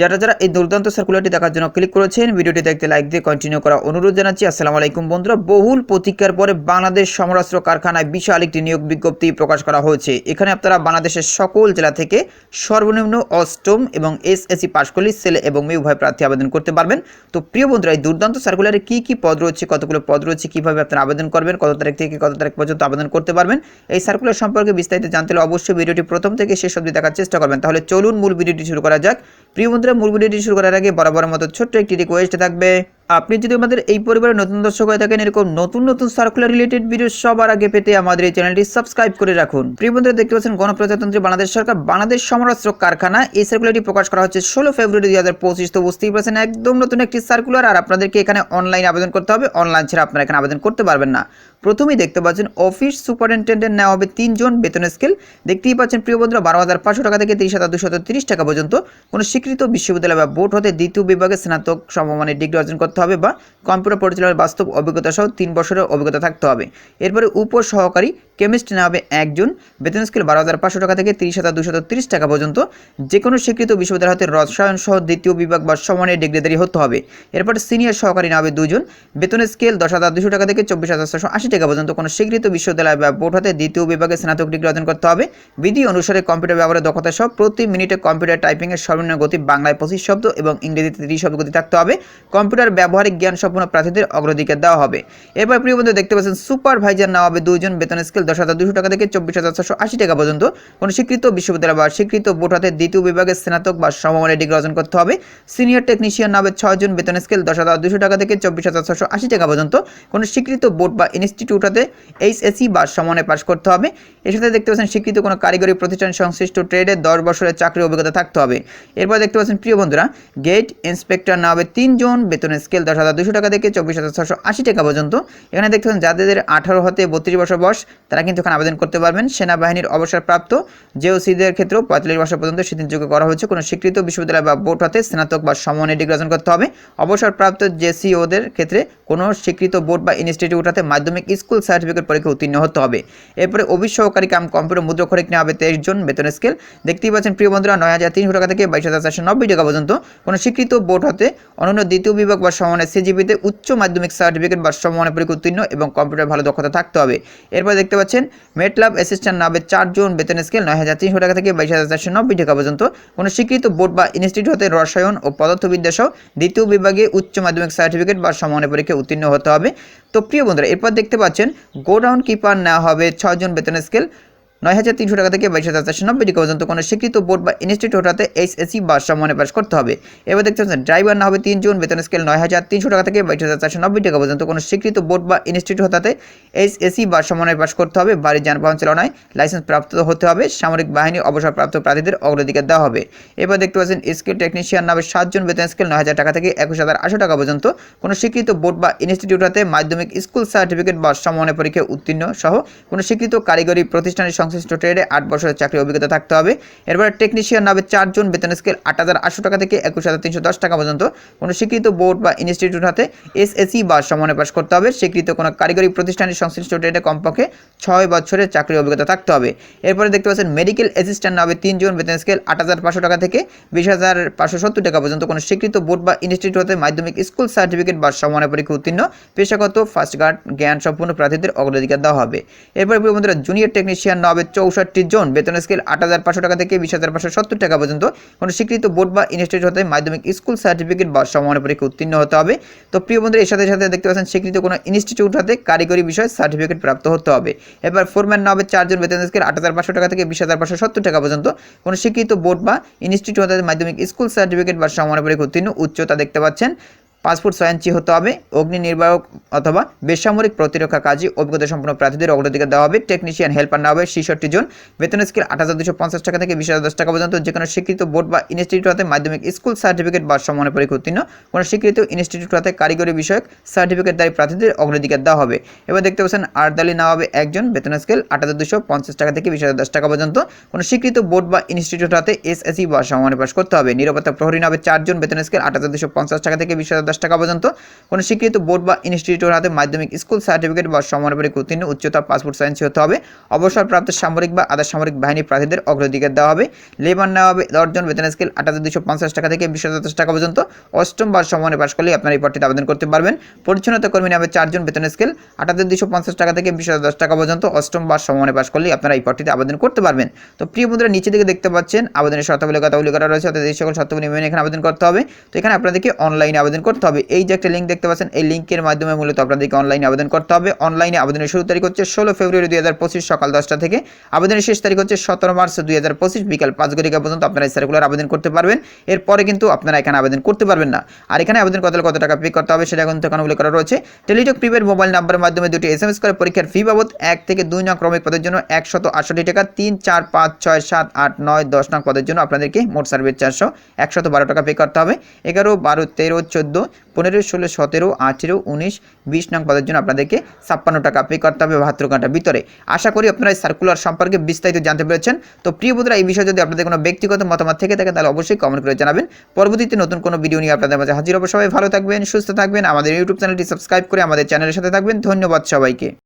যারা যারা এই দুর্দান্ত সার্কুলারটি দেখার জন্য ক্লিক করেছেন, ভিডিওটি দেখতে লাইক দিয়ে কন্টিনিউ করা অনুরোধ জানাচ্ছি। আসসালামু আলাইকুম বন্ধুরা, বহুল প্রতীক্ষার পরে বাংলাদেশ সমরাস্ত্র কারখানায় বিশাল একটি নিয়োগ বিজ্ঞপ্তি প্রকাশ করা হয়েছে। এখানে আপনারা বাংলাদেশের সকল জেলা থেকে সর্বনিম্ন অষ্টম এবং এসএসসি পাশ করলে ছেলে এবং মেয়ে উভয় প্রার্থী আবেদন করতে পারবেন। তো প্রিয় বন্ধুরা, এই দুর্দান্ত সার্কুলারে কী কী পদ রয়েছে, কতগুলো পদ রয়েছে, কীভাবে আপনারা আবেদন করবেন, কত তারিখ থেকে কত তারিখ পর্যন্ত আবেদন করতে পারবেন, এই সার্কুলার সম্পর্কে বিস্তারিত জানতে হলে অবশ্যই ভিডিওটি প্রথম থেকে শেষ অবধি দেখার চেষ্টা করবেন। তাহলে চলুন মূল ভিডিওটি শুরু করা যাক। প্রিয় বন্ধুরা মূল ভিডিওটি শুরু করার আগে বরাবরের মতো ছোট্ট একটি রিকোয়েস্ট থাকবে। আপনি যদি আমাদের এই পরিবারের নতুন দর্শক হয়ে থাকেন, এরকম নতুন নতুন সার্কুলার রিলেটেড ভিডিও সবার আগে পেতে আমাদের এই চ্যানেলটি সাবস্ক্রাইব করে রাখুন। প্রিয় বন্ধুরা, দেখতে পাচ্ছেন গণপ্রজাতন্ত্রী বাংলাদেশ সরকার, বাংলাদেশ সমরাস্ত্র কারখানা। এই সার্কুলারটি প্রকাশ করা হচ্ছে ষোলো ফেব্রুয়ারি দুই হাজার পঁচিশ। তো বুঝতেই পারছেন, একদম নতুন একটি সার্কুলার আর আপনাদেরকে এখানে অনলাইন আবেদন করতে হবে। অনলাইন ছাড়া আপনারা এখানে আবেদন করতে পারবেন না। প্রথমেই দেখতে পাচ্ছেন অফিস সুপারিনটেন্ডেন্ট নেওয়া হবে তিনজন বেতন স্কেল দেখতেই পাচ্ছেন, প্রিয় বন্ধুরা, বারো হাজার পাঁচশো টাকা থেকে তিরিশ হাজার দুশো তিরিশ টাকা পর্যন্ত কোনো স্বীকৃত বিশ্ববিদ্যালয় বা বোর্ড হতে দ্বিতীয় বিভাগে স্নাতক সমমানের ডিগ্রি অর্জন করতে হবে বা কম্পিউটার পরিচালনার বাস্তব অভিজ্ঞতা সহ তিন বছরের অভিজ্ঞতা থাকতে হবে। এরপরে উপ সহকারী কেমিস্ট নেওয়া হবে একজন। বেতন স্কেল বারো হাজার পাঁচশো টাকা থেকে তিরিশ হাজার দুশো তিরিশ টাকা পর্যন্ত। যে কোনো স্বীকৃত বিশ্ববিদ্যালয় হতে রসায়ন সহ দ্বিতীয় বিভাগ বা সমানের ডিগ্রিধারী হতে হবে। এরপর সিনিয়র সহকারী নেওয়া হবে দুজন বেতন স্কেল দশ হাজার দুশো টাকা থেকে চব্বিশ হাজার ছশো আশি টাকা পর্যন্ত কোনো স্বীকৃত বিশ্ববিদ্যালয় বা বোর্ড হতে দ্বিতীয় বিভাগে স্নাতক ডিগ্রি অর্জন করতে হবে। বিধি অনুসারে কম্পিউটার ব্যবহারের দক্ষতা সহ প্রতি মিনিটে কম্পিউটার টাইপিংয়ের সর্বনিম্ন গতি বাংলায় পঁচিশ শব্দ এবং ইংরেজিতে তিরিশ শব্দ গতি থাকতে হবে। কম্পিউটার ব্যবহারিক জ্ঞান সম্পূর্ণ প্রার্থীদের অগ্রাধিকার দেওয়া হবে। এরপর প্রিয় বন্ধু, দেখতে পাচ্ছেন, সুপারভাইজার নেওয়া হবে দুজন বেতন স্কেল দশ হাজার দুশো টাকা থেকে চব্বিশ হাজার ছশো আশি টাকা পর্যন্ত কোনো স্বীকৃত বিশ্ববিদ্যালয় বা স্বীকৃত বোর্ড হাতে দ্বিতীয় বিভাগে স্নাতক বা সমমানের ডিগ্রি অর্জন করতে হবে। সিনিয়র টেকনিশিয়ান হবে ছয়জন বেতন স্কেল দশ হাজার দুশো টাকা থেকে চব্বিশ হাজার ছশো আশি টাকা পর্যন্ত কোনো স্বীকৃত বোর্ড বা ইনস্টিটিউট হাতে এইচএসি বা সমানে পাশ করতে হবে। এর সাথে দেখতে পাচ্ছেন স্বীকৃত কোনো কারিগরি প্রতিষ্ঠান সংশ্লিষ্ট ট্রেডে দশ বছরের চাকরির অভিজ্ঞতা থাকতে হবে। এরপর দেখতে পাচ্ছেন, প্রিয় বন্ধুরা, গেট ইন্সপেক্টর হবে তিনজন বেতনের স্কেল দশ হাজার দুশো টাকা থেকে চব্বিশ হাজার ছশো আশি টাকা পর্যন্ত। এখানে দেখতে পাচ্ছেন, যাদের আঠারো হতে বত্রিশ বছর বয়স তারা কিন্তু এখানে আবেদন করতে পারবেন। সেনাবাহিনীর অবসরপ্রাপ্ত জেওসিদের ক্ষেত্রেও পঁয়তাল্লিশ বছর পর্যন্ত যোগ্য করা হয়েছে। কোনো স্বীকৃত বিশ্ববিদ্যালয় বা বোর্ড হতে স্নাতক বা সমমানের ডিগ্রি অর্জন করতে হবে। অবসরপ্রাপ্ত জেসিওদের ক্ষেত্রে কোনো স্বীকৃত বোর্ড বা ইনস্টিটিউট হাতে মাধ্যমিক স্কুল সার্টিফিকেট পরীক্ষা উত্তীর্ণ হতে হবে। এরপরে অফিস সহকারী কাম কম্পিউটার মুদ্রক্ষরিক নেওয়া হবে তেইশ জন বেতন স্কেল। দেখতেই পাচ্ছেন, প্রিয় বন্ধুরা, নয় হাজার তিনশো টাকা থেকে বাইশ হাজার চারশো নব্বই টাকা পর্যন্ত কোনো স্বীকৃত বোর্ড হতে অনন্য দ্বিতীয় বিভাগ বা সমানের সিজিপিতে উচ্চ মাধ্যমিক সার্টিফিকেট বা সমানের পরীক্ষা উত্তীর্ণ এবং কম্পিউটার ভালো দক্ষতা থাকতে হবে। এরপর দেখতে পাচ্ছেন মেটলাব অ্যাসিস্ট্যান্ট নামে চারজন বেতন স্কেল নয় হাজার তিনশো টাকা থেকে বাইশ হাজার চারশো নব্বই টাকা পর্যন্ত। কোনো স্বীকৃত বোর্ড বা ইনস্টিটিউট হতে রসায়ন ও পদার্থবিদ্যা সহ দ্বিতীয় বিভাগে উচ্চ মাধ্যমিক সার্টিফিকেট বা সমানের পরীক্ষা উত্তীর্ণ হতে হবে। তো প্রিয় বন্ধুরা, এরপর দেখতে পাচ্ছেন গোডাউন কিপার নেওয়া হবে ছজন বেতন স্কেল নয় হাজার তিনশো টাকা থেকে বাইশ হাজার চারশো নব্বই টাকা পর্যন্ত কোনো স্বীকৃত বোর্ড বা ইনস্টিটিউট হতে বা সম্মানে পাশ করতে হবে। এবার দেখতে পাচ্ছেন, ড্রাইভার না হবে তিনজন বেতন স্কেল নয় হাজার তিনশো টাকা থেকে বাইশ হাজার চারশো নব্বই টাকা পর্যন্ত কোনো স্বীকৃত বোর্ড বা ইনস্টিটিউট হতে বা সম্মানে পাশ করতে হবে। বাড়ির যানবাহন চালনায় লাইসেন্স প্রাপ্ত হতে হবে। সামরিক বাহিনী অবসরপ্রাপ্ত প্রার্থীদের অগ্রাধিকার দেওয়া হবে। এবার দেখতে পাচ্ছেন, স্কিল টেকনিশিয়ান নামে সাতজন বেতন স্কেল নয় হাজার টাকা থেকে একুশ হাজার আটশো টাকা পর্যন্ত কোনো স্বীকৃত বোর্ড বা ইনস্টিটিউট হতে মাধ্যমিক স্কুল সার্টিফিকেট বা সম্মানের পরীক্ষায় উত্তীর্ণ সহ কোনো স্বীকৃত কারিগরি প্রতিষ্ঠানের সংশ্লিষ্ট ট্রেডে আট বছরের চাকরি অভিজ্ঞতা থাকতে হবে। এরপরে টেকনিশিয়ান নামে চারজন বেতন স্কেল আট হাজার আটশো টাকা থেকে একুশ হাজার তিনশো দশ টাকা পর্যন্ত কোনো স্বীকৃত বোর্ড বা ইনস্টিটিউট হাতে এসএসসি বা সমানে পাশ করতে হবে। স্বীকৃত কোনো কারিগরি প্রতিষ্ঠানের সংশ্লিষ্ট ট্রেডে কমপক্ষে ছয় বছরের চাকরির অভিজ্ঞতা থাকতে হবে। এরপরে দেখতে পাচ্ছেন মেডিকেল অ্যাসিস্ট্যান্ট নামে তিনজন বেতন স্কেল আট হাজার পাঁচশো টাকা থেকে বিশ হাজার পাঁচশো সত্তর টাকা পর্যন্ত কোনো স্বীকৃত বোর্ড বা ইনস্টিটিউট হতে মাধ্যমিক স্কুল সার্টিফিকেট বা সমানের পরীক্ষা উত্তীর্ণ, পেশাগত ফার্স্ট গার্ড জ্ঞান সম্পূর্ণ প্রার্থীদের অগ্রাধিকার দেওয়া হবে। এরপরে বন্ধুরা জুনিয়র টেকনিশিয়ান নামে চৌষট্টি জন। বেতন স্কেল আট হাজার পাঁচশো টাকা থেকে বিশ হাজার পাঁচশো সত্তর টাকা পর্যন্ত। কোনো স্বীকৃত বোর্ড বা ইনস্টিটিউট হতে মাধ্যমিক স্কুল সার্টিফিকেট বা সমানের পরীক্ষা উত্তীর্ণ হতে হবে। তো প্রিয় বন্ধুরা, এর সাথে সাথে দেখতে পাচ্ছেন, স্বীকৃত কোনো ইনস্টিটিউট হাতে কারিগরি বিষয়ে সার্টিফিকেট প্রাপ্ত হতে হবে। এবার ফোরম্যান নামে চারজন বেতন স্কেল আট হাজার পাঁচশো টাকা থেকে বিশ হাজার পাঁচশো সত্তর টাকা পর্যন্ত। কোনো স্বীকৃত বোর্ড বা ইনস্টিটিউট হতে মাধ্যমিক স্কুল সার্টিফিকেট বা সমানের পরীক্ষা উত্তীর্ণ, উচ্চতা দেখতে পাচ্ছেন। পাঁচ ফুট হতে হবে, অগ্নি নির্বাহক অথবা বেসামরিক প্রতিরক্ষা কাজে অভিজ্ঞতা সম্পন্ন প্রার্থীদের অগ্রাধিকার দেওয়া হবে টেকনিশিয়ান হেল্পার নেওয়া হবে ছেষট্টি জন। বেতন স্কেল আট হাজার দুশো পঞ্চাশ টাকা থেকে বিশ হাজার দশ টাকা পর্যন্ত যে কোনো স্বীকৃত বোর্ড বা ইনস্টিটিউট হতে মাধ্যমিক স্কুল সার্টিফিকেট বা সমানের পরীক্ষা উত্তীর্ণ। কোনো স্বীকৃত ইনস্টিটিউট হতে কারিগরি বিষয়ক সার্টিফিকেট দায়ী প্রার্থীদের অগ্রাধিকার দেওয়া হবে। এবার দেখতে পাচ্ছেন, আর্দালি নেওয়া হবে একজন, বেতন স্কেল আট হাজার দুশো পঞ্চাশ টাকা থেকে বিশ হাজার দশ টাকা পর্যন্ত। কোনো স্বীকৃত বোর্ড বা ইনস্টিটিউট হতে এসএসসি বা সমানে পাশ করতে হবে। নিরাপত্তা প্রহরী নেওয়া হবে চারজন, বেতন স্কেল আট হাজার দুশো পঞ্চাশ টাকা থেকে বিশ হাজার পঞ্চাশ টাকা পর্যন্ত। কোনো স্বীকৃত বোর্ড বা ইনস্টিটিউটের হাতে মাধ্যমিক স্কুল সার্টিফিকেট বা সমানপরিক উত্তীর্ণ উচ্চতা পাসপোর্ট সায়েন্স হতে হবে। অবসরপ্রাপ্ত সামরিক বা আধা সামরিক বাহিনী প্রার্থীদের অগ্রাধিকার দেওয়া হবে। লেবার নেওয়া হবে। দশজন বেতন স্কেল আট হাজার দুশো পঞ্চাশ টাকা থেকে বিশ হাজার টাকা পর্যন্ত। অষ্টম বা সমানে পাশ করলে আপনার এই পদটিতে আবেদন করতে পারবেন। পরিচ্ছন্নতা কর্মী হবে চারজন বেতন স্কেল আট হাজার দুশো পঞ্চাশ টাকা থেকে বিশ হাজার টাকা পর্যন্ত। অষ্টম বা সমানে পাশ করলে আপনারা এই পদটিতে আবেদন করতে পারবেন। তো প্রিয় বন্ধুরা, নিচে দিকে দেখতে পাচ্ছেন আবেদনের শর্তাবলী কথা উল্লেখ করা রয়েছে, অর্থাৎ এই সকল শর্তাবলী মেনে এখানে আবেদন করতে হবে। তো এখানে আপনাদেরকে অনলাইনে আবেদন করতে হবে। এই যে একটা লিঙ্ক দেখতে পাচ্ছেন, এই লিঙ্কের মাধ্যমে মূলত আপনাদেরকে অনলাইনে আবেদন করতে হবে। অনলাইনে আবেদনের শুরু তারিখ হচ্ছে ষোলো ফেব্রুয়ারি দুই হাজার পঁচিশ সকাল দশটা থেকে। আবেদনের শেষ তারিখ হচ্ছে সতেরো মার্চ দুই হাজার পঁচিশ বিকাল পাঁচ ঘটিকা পর্যন্ত আপনারা এই সার্কুলার আবেদন করতে পারবেন। এরপরে কিন্তু আপনারা এখানে আবেদন করতে পারবেন না। আর এখানে আবেদন করতে কত টাকা পে করতে হবে সেটা এখন থেকে উল্লেখ করা রয়েছে। টেলিটক প্রিপেড মোবাইল নাম্বারের মাধ্যমে দুটি এস এম এস করে পরীক্ষার ফি বাবদ এক থেকে দুই নং ক্রমিক পদের জন্য একশত আটষট্টি টাকা, তিন, চার, পাঁচ, ছয়, সাত, আট, নয়, দশ নং পদের জন্য আপনাদেরকে মোট সার্ভিস চারশো একশত বারো টাকা পে করতে হবে। এগারো, বারো, তেরো, চোদ্দ পনেরো, ষোলো, সতেরো, আঠেরো, উনিশ, বিশ নং পদের জন্য আপনাদেরকে ছাপ্পান্ন টাকা পে করতে হবে বাহাত্তর ঘণ্টার ভিতরে। আশা করি আপনারা এই সার্কুলার সম্পর্কে বিস্তারিত জানতে পেরেছেন। তো প্রিয় বন্ধুরা, এই বিষয়ে যদি আপনাদের কোনো ব্যক্তিগত মতামত থেকে থাকে, তাহলে অবশ্যই কমেন্ট করে জানাবেন। পরবর্তীতে নতুন কোনো ভিডিও নিয়ে আপনাদের মাঝে হাজির হব। সবাই ভালো থাকবেন, সুস্থ থাকবেন। আমাদের ইউটিউব চ্যানেলটি সাবস্ক্রাইব করে আমাদের চ্যানেলের সাথে থাকবেন। ধন্যবাদ সবাইকে।